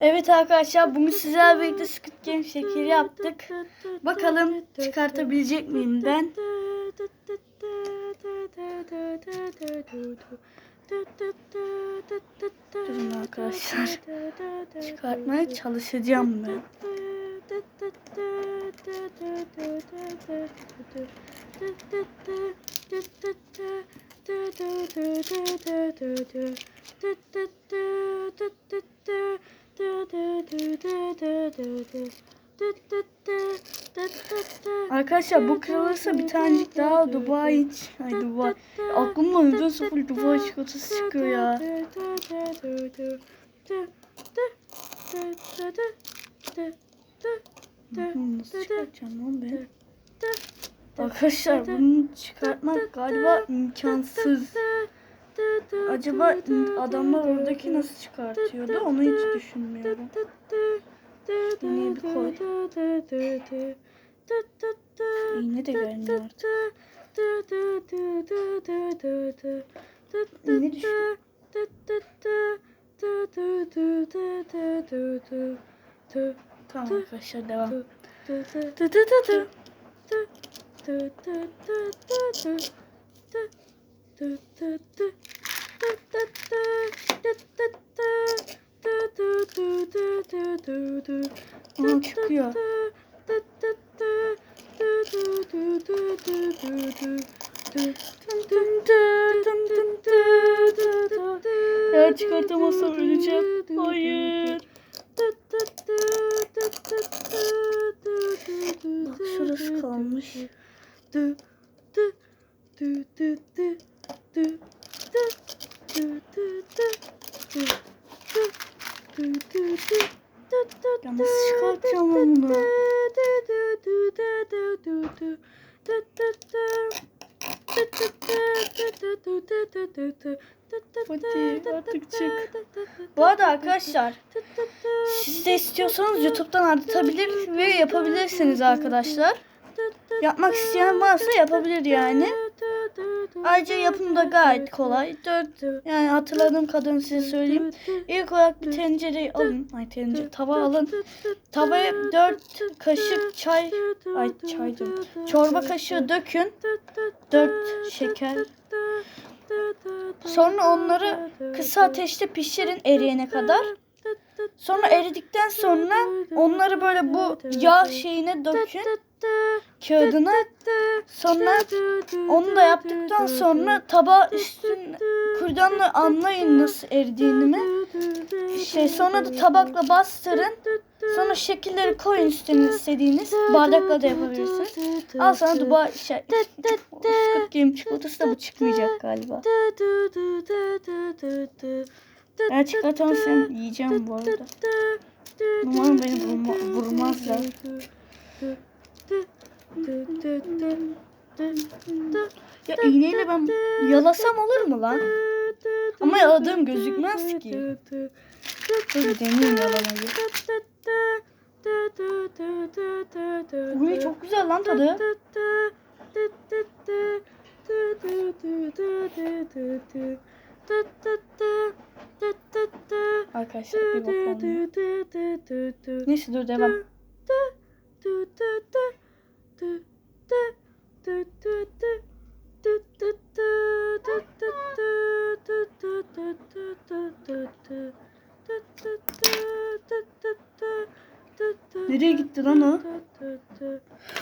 Evet arkadaşlar bugün sizlerle birlikte Squid Game şekeri yaptık. Bakalım çıkartabilecek miyim ben? Durun arkadaşlar. Çıkartmaya çalışacağım ben. Arkadaşlar bu kırılırsa bir tanecik daha Dubai iç. Ay Dubai. Aklımda yüzde sıfır Dubai çikolatası çıkıyor ya. Nasıl çıkartacağım ben? Arkadaşlar bunu çıkartmak galiba imkansız. Acaba adamlar oradaki nasıl çıkartıyordu onu hiç düşünmüyorum. İğneyi bir koy. İğne de gelmiyor artık. Tamam arkadaşlar devam. Tı tı. Aa çıkıyor. Çıkartamazsam öleceğim. Hayır. Bak şurası kalmış. Ya nasıl çıkartacağım ben bunu? Hadi artık çık. Bu arada arkadaşlar siz de istiyorsanız YouTube'dan aratabilir ve yapabilirsiniz arkadaşlar. Yapmak isteyen varsa yapabilir yani. Ayrıca yapımı da gayet kolay. Dört, yani hatırladığım kadarını size söyleyeyim. İlk olarak bir tencereyi alın. Ay tencere, tava alın. Tavaya dört kaşık çay, ay çay diyorum. Çorba kaşığı dökün. Dört şeker. Sonra onları kısa ateşte pişirin eriyene kadar. Sonra eridikten sonra onları böyle bu yağ şeyine dökün. Kağıdına. Sonra onu da yaptıktan sonra tabağı üstün kürdanla anlayın nasıl eridiğini mi. Şey sonra da tabakla bastırın. Sonra şekilleri koyun üstüne istediğiniz. Bardakla da yapabilirsiniz. Al sana Dubai şey. Squid Game çikolatası da bu çıkmayacak galiba. Eğer çıkartamazsam yiyeceğim bu arada. Umarım beni vurma, vurmazlar. Ya iğneyle ben yalasam olur mu lan? Ama yaladığım gözükmez ki. Dur deneyeyim yalamayı. Uy çok güzel lan tadı. Arkadaşlar bir bakalım. Neyse dur devam. Nereye gitti lan o?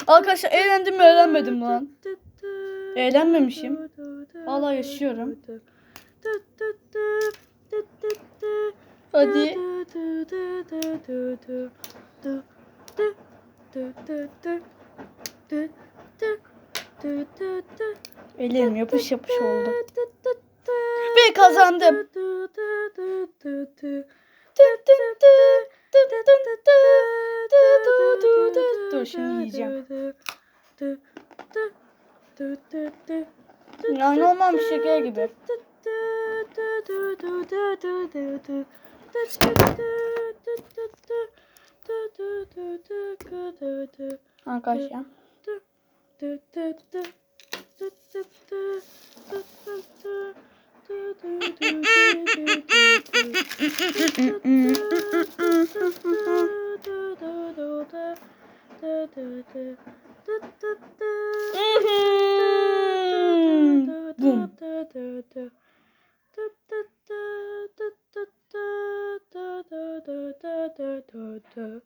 Arkadaşlar eğlendim mi eğlenmedim lan. Eğlenmemişim. Vallahi yaşıyorum. Hadi. Elim yapış yapış oldu. Ve kazandım. Dur şimdi yiyeceğim. Yani olmamış şeker gibi. Arkadaşlar. Bum.